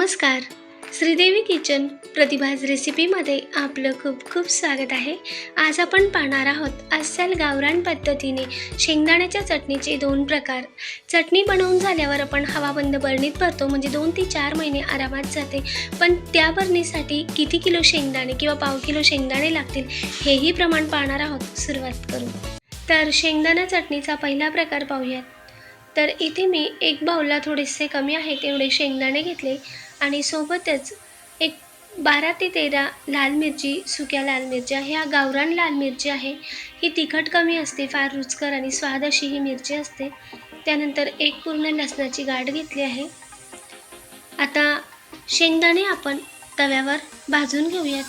नमस्कार. श्रीदेवी किचन प्रतिभाज रेसिपीमध्ये आपलं खूप खूप स्वागत आहे. आज आपण पाहणार आहोत अस्सल गावरान पद्धतीने शेंगदाण्याच्या चटणीचे दोन प्रकार. चटणी बनवून झाल्यावर आपण हवाबंद बरणीत भरतो म्हणजे दोन ते चार महिने आरामात जाते. पण त्या बरणीसाठी किती किलो शेंगदाणे किंवा पाव किलो शेंगदाणे लागतील हेही प्रमाण पाहणार आहोत सुरुवात करू तर शेंगदाणा चटणीचा पहिला प्रकार पाहूयात. तर इथे मी एक बाऊलला थोडेसे कमी आहे तेवढे शेंगदाणे घेतले. आणि सोबतच एक बारा ते तेरा लाल मिरची सुक्या लाल मिरच्या ह्या गावरान लाल मिरची आहे. ही तिखट कमी असते फार रुचकर आणि स्वाद अशी ही मिरची असते. त्यानंतर एक पूर्ण लसणाची गाठ घेतली आहे. आता शेंगदाणे आपण तव्यावर भाजून घेऊयात.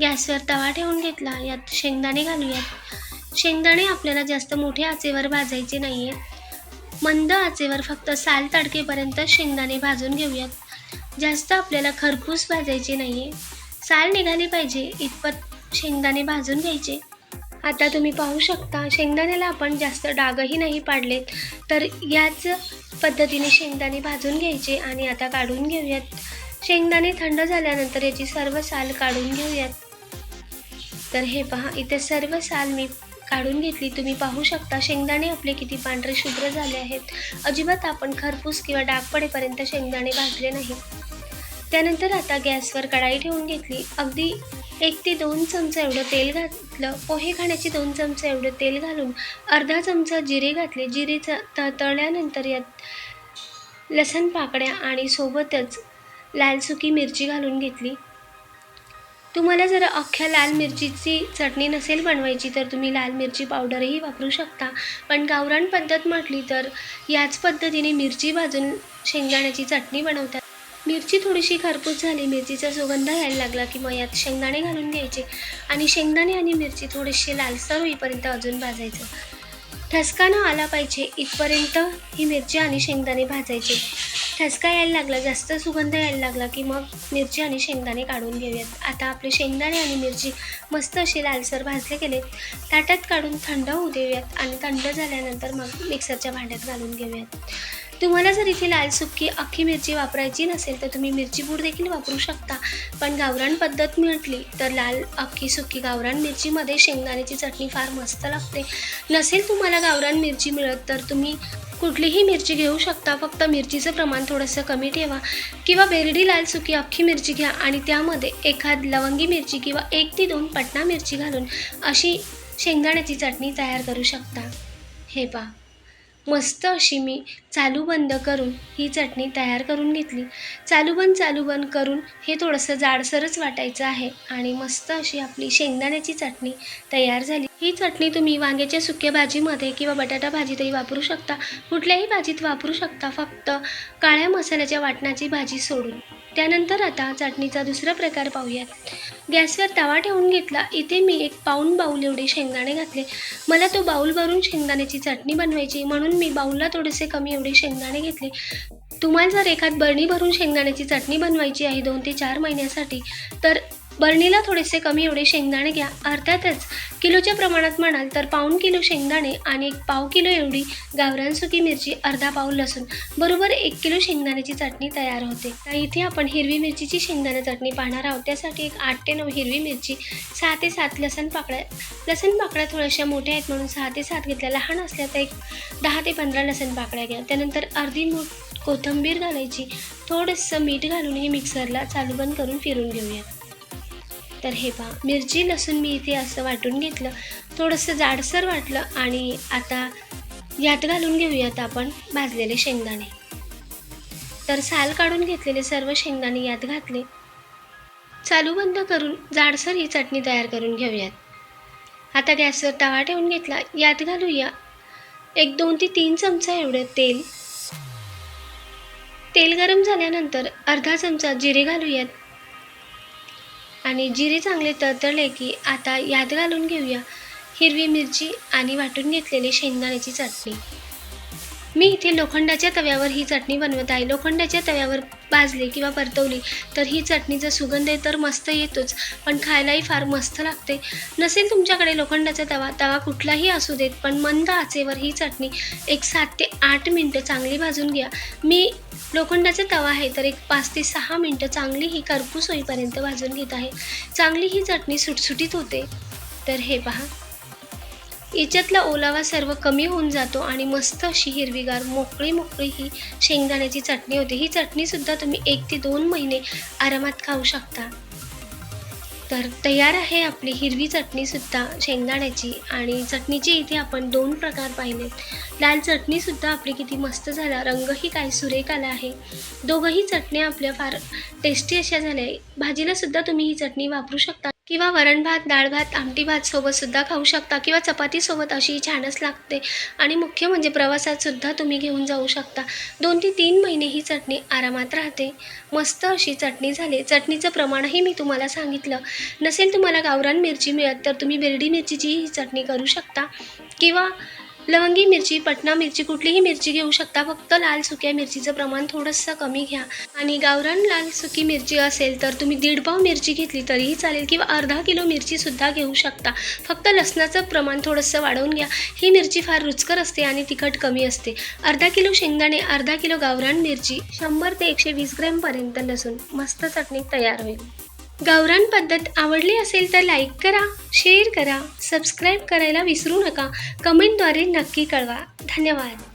गॅसवर तवा ठेवून घेतला यात शेंगदाणे घालूयात. शेंगदाणे आपल्याला जास्त मोठ्या आचेवर भाजायचे नाही आहेत मंद आचेवर फक्त साल तडकेपर्यंत शेंगदाणे भाजून घेऊयात. जास्त आपल्याला खरपूस भाजायचे नाही आहे साल निघाली पाहिजे इतपत शेंगदाणे भाजून घ्यायचे. आता तुम्ही पाहू शकता शेंगदाण्याला आपण जास्त डागही नाही पाडलेत तर याच पद्धतीने शेंगदाणे भाजून घ्यायचे आणि आता काढून घेऊयात. शेंगदाणे थंड झाल्यानंतर याची सर्व साल काढून घेऊयात. तर हे पहा इथे सर्व साल मी काढून घेतली. तुम्ही पाहू शकता शेंगदाणे आपले किती पांढरे शुभ्र झाले आहेत. अजिबात आपण खरपूस किंवा डाग पडेपर्यंत शेंगदाणे भाजले नाही. त्यानंतर आता गॅसवर कढाई ठेवून घेतली. अगदी एक ते दोन चमचा एवढं तेल घातलं. पोहे खाण्याचे दोन चमचे एवढं तेल घालून अर्धा चमचा जिरे घातले. जिरे तळल्यानंतर यात लसण पाकड्या आणि सोबतच लाल सुकी मिरची घालून घेतली. तुम्हाला जर अख्ख्या लाल मिरचीची चटणी नसेल बनवायची तर तुम्ही लाल मिरची पावडरही वापरू शकता. पण गावरान पद्धत म्हटली तर याच पद्धतीने मिरची भाजून शेंगदाण्याची चटणी बनवतात. मिरची थोडीशी खरपूस झाली मिरचीचा सुगंध यायला लागला की मग यात शेंगदाणे घालून घ्यायचे. आणि शेंगदाणे आणि मिरची थोडीशी लालसर होईपर्यंत अजून भाजायचं. ठसका न आला पाहिजे इथपर्यंत ही मिरची आणि शेंगदाणे भाजायचे. ठसका यायला लागला जास्त सुगंध यायला लागला की मग मिरची आणि शेंगदाणे काढून घेऊयात. आता आपले शेंगदाणे आणि मिरची मस्त असे लालसर भाजले गेले ताटात काढून थंड होऊ देऊयात आणि थंड झाल्यानंतर मग मिक्सरच्या भांड्यात घालून घेऊयात. तुम्हाला जर इथे लाल सुक्की अख्खी मिरची वापरायची नसेल तर तुम्ही मिरची पूड देखील वापरू शकता. पण गावरान पद्धत म्हटली तर लाल अख्खी सुक्की गावरान मिरचीमध्ये शेंगदाण्याची चटणी फार मस्त लागते. नसेल तुम्हाला गावरान मिरची मिळत तर तुम्ही कुठलीही मिरची घेऊ शकता. फक्त मिरचीचं प्रमाण थोडंसं कमी ठेवा किंवा बेरडी लाल सुकी अख्खी मिरची घ्या आणि त्यामध्ये एखाद लवंगी मिरची किंवा एक ते दोन पटना मिरची घालून अशी शेंगदाण्याची चटणी तयार करू शकता. हे पहा. मस्त अशी मी चालू बंद करून ही चटणी तयार करून घेतली. चालू बंद चालू बंद करून हे थोडंसं जाडसरच वाटायचं आहे आणि मस्त अशी आपली शेंगदाण्याची चटणी तयार झाली. ही चटणी तुम्ही वांग्याच्या सुक्या भाजीमध्ये किंवा बटाटा भाजीतही वापरू शकता. कुठल्याही भाजीत वापरू शकता फक्त काळ्या मसाल्याच्या वाटणाची भाजी सोडून. त्यानंतर आता चटणीचा दुसरा प्रकार पाहूयात. गॅसवर तवा ठेवून घेतला. इथे मी एक पाऊण बाऊल एवढे शेंगदाणे घातले. मला तो बाऊल भरून शेंगदाण्याची चटणी बनवायची म्हणून मी बाऊलला थोडेसे कमी एवढे शेंगदाणे घेतले. तुम्हाला जर एखाद बरणी भरून शेंगदाण्याची चटणी बनवायची आहे दोन ते चार महिन्यासाठी तर बरणीला थोडेसे कमी एवढे शेंगदाणे घ्या. अर्थातच किलोच्या प्रमाणात म्हणाल तर पाऊण किलो शेंगदाणे आणि एक पाव किलो एवढी गावरान सुकी मिरची अर्धा पाऊल लसूण. बरोबर एक किलो शेंगदाण्याची चटणी तयार होते. तर इथे आपण हिरवी मिरचीची शेंगदाणा चटणी पाहणार आहोत. त्यासाठी एक आठ ते नऊ हिरवी मिरची सहा ते सात लसण पाकळ्या. लसण पाकळ्या थोड्याशा मोठ्या आहेत म्हणून सहा ते सात घेतल्या. लहान असल्या तर एक दहा ते पंधरा लसण पाकळ्या घ्या. त्यानंतर अर्धी मूठ कोथिंबीर घालायची. थोडंसं मीठ घालून हे मिक्सरला चालू बंद करून फिरून घेऊया. तर हे पहा मिरची लसूण मी इथे असं वाटून घेतलं. थोडंसं जाडसर वाटलं आणि आता यात घालून घेऊयात आपण भाजलेले शेंगदाणे. तर साल काढून घेतलेले सर्व शेंगदाणे यात घातले. चालू बंद करून जाडसर ही चटणी तयार करून घेऊयात. आता गॅसवर तवा ठेवून घेतला. यात घालूया एक दोन ते तीन चमचा एवढं तेल. तेल गरम झाल्यानंतर अर्धा चमचा जिरे घालूयात. आणि जिरे चांगले तळतळले की आता यात घालून घेऊया. हिरवी मिरची आणि वाटून घेतलेली शेंगदाण्याची चटणी. मी इथे लोखंडाच्या तव्यावर ही चटणी बनवत आहे. लोखंडाच्या तव्यावर भाजली किंवा परतवली तर ही चटणीचा सुगंध आहे तर मस्त येतोच. पण खायलाही फार मस्त लागते. नसेल तुमच्याकडे लोखंडाचा तवा तवा कुठलाही असू देत पण मंद आचेवर ही चटणी एक सात ते आठ मिनटं चांगली भाजून घ्या. मी लोखंडाचा तवा आहे तर एक पाच ते सहा मिनटं चांगली ही करपूस होईपर्यंत भाजून घेत आहे. चांगली ही चटणी सुटसुटीत होते. तर हे पहा. याच्यातला ओलावा सर्व कमी होऊन जातो आणि मस्त अशी हिरवीगार मोकळी मोकळी ही शेंगदाण्याची चटणी होते. ही चटणीसुद्धा तुम्ही एक ते दोन महिने आरामात खाऊ शकता. तर तयार आहे आपली हिरवी चटणीसुद्धा शेंगदाण्याची. आणि चटणीचे इथे आपण दोन प्रकार पाहिलेत लाल चटणीसुद्धा आपली किती मस्त झाला. रंगही काय सुरेख आला आहे. दोघंही चटण्या आपल्या फार टेस्टी अशा झाल्या. भाजीलासुद्धा तुम्ही ही चटणी वापरू शकता. किंवा वरण भात डाळ भात आमटी भात सोबतसुद्धा खाऊ शकता किंवा चपातीसोबत अशी छानच लागते. आणि मुख्य म्हणजे प्रवासातसुद्धा तुम्ही घेऊन जाऊ शकता. दोन ते तीन महिने ही चटणी आरामात राहते. मस्त अशी चटणी झाली. चटणीचं प्रमाणही मी तुम्हाला सांगितलं. नसेल तुम्हाला गावरान मिरची मिळत तर तुम्ही बेरडी मिरचीची ही चटणी करू शकता. किंवा लवंगी मिरची पटना मिरची कुठलीही मिरची घेऊ शकता. फक्त लाल सुक्या मिरचीचं प्रमाण थोडंसं कमी घ्या. आणि गावरान लाल सुकी मिरची असेल तर तुम्ही दीड पाव मिरची घेतली तरीही चालेल किंवा अर्धा किलो मिरचीसुद्धा घेऊ शकता. फक्त लसणाचं प्रमाण थोडंसं वाढवून घ्या. ही मिरची फार रुचकर असते आणि तिखट कमी असते. अर्धा किलो शेंगदाणे अर्धा किलो गावरान मिरची शंभर ते एकशे वीस ग्रॅमपर्यंत लसूण. मस्त चटणी तयार होईल. गावरान पद्धत आवडली असेल तर लाईक करा शेअर करा सबस्क्राईब करायला विसरू नका. कमेंटद्वारे नक्की कळवा. धन्यवाद.